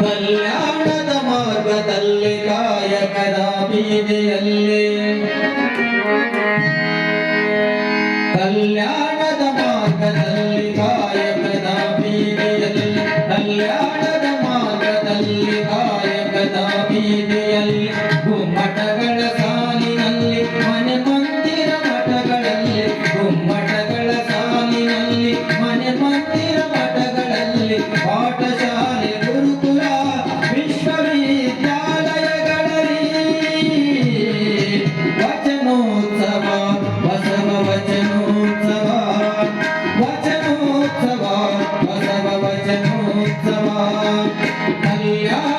ಕಲ್ಯಾಣದ ಮಾರ್ಗದಲ್ಲಿ ಕಾಯಕದ ಬೀದಿಯಲ್ಲಿ ಕಲ್ಯಾಣದ ಮಾರ್ಗದಲ್ಲಿ ಕಾಯಕದ ಬೀದಿಯಲ್ಲಿ ಕಲ್ಯಾಣದ ಮಾರ್ಗದಲ್ಲಿ ಕಾಯಕದ ಬೀದಿಯಲ್ಲಿ Yeah.